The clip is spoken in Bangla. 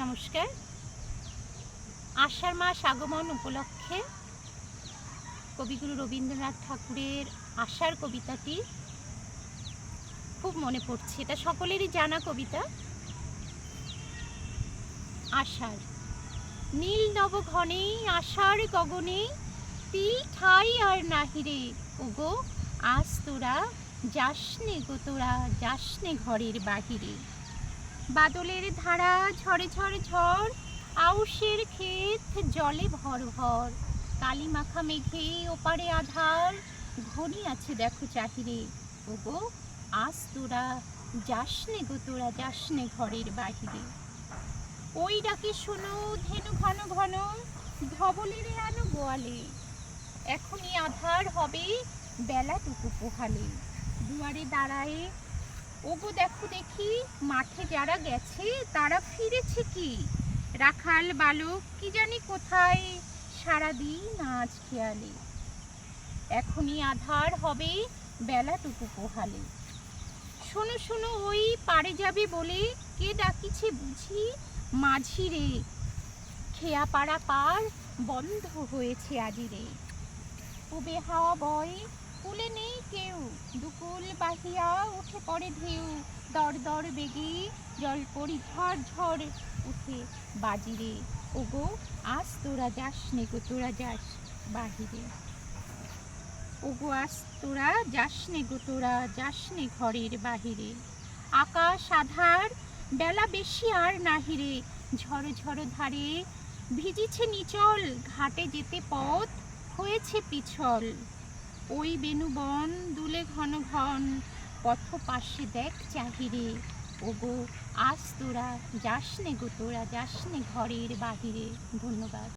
নমস্কার। আষাঢ় মাস আগমন উপলক্ষে কবিগুরু রবীন্দ্রনাথ ঠাকুরের আষাঢ় কবিতাটি খুব মনে পড়ছে। এটা সকলেরই জানা কবিতা। আষাঢ়। নীল নব ঘনে আষাঢ় গগনে তিল ঠাই আর নাহিরে ওগো, আজ তোরা যাসনে গো তোরা, যাসনে ঘরের বাহিরে। বাদলের ধারা ঝরে ঝরে ঝড়, আউশের ক্ষেত জলে ভর ভর। কালী মাখা মেঘে ওপারে আধার, ঘনি আছে দেখো চাহিরে। ওগো, আজ তোরা যাসনে গো, তোরা যাসনে ঘরের বাহিরে। ওই ডাকে শোনো ধেনু ঘন ঘন, ধবলের আনো গোয়ালে। এখনই আধার হবে বেলাটুকু পোহালে। দুয়ারে দাঁড়ায় ওগো দেখো দেখি, মাঠে যারা গেছে, তারা ফিরেছে কি? রাখাল, বালক, কি জানি কোথায়? সারাদিন আজ খেয়ালে। এখনই আধার হবে বেলাটুকু পোহালে। শোনো শোনো, ওই পারে যাবে বলে কে ডাকিছে বুঝি? মাঝিরে খেয়া পাড়া পার বন্ধ হয়েছে আজিরে উবে হাওয়া বয় কুলে নেই কেউ। দুকুল বাহিয়া উঠে পড়ে ঢেউ। দর দর বেগে জল পড়ি ঝড় ঝড় উঠে বাজিরে। ওগো, আজ তোরা যাস নে গো, তোরা যাস বাহিরে। ওগো, আজ তোরা যাস নে গো, তোরা যাস নে ঘরের বাহিরে। আকাশ আধার, বেলা বেশি আর নাহিরে ঝড় ঝড় ধারে ভিজিছে নিচল, ঘাটে যেতে পথ হয়েছে পিছল। ওই বেনুবন দুলে ঘন ঘন, পথ পাশে দেখ চাহিরে। ওগো, আজ তোরা যাস নে গো, তোরা যাস নে ঘরের বাহিরে। ধন্যবাদ।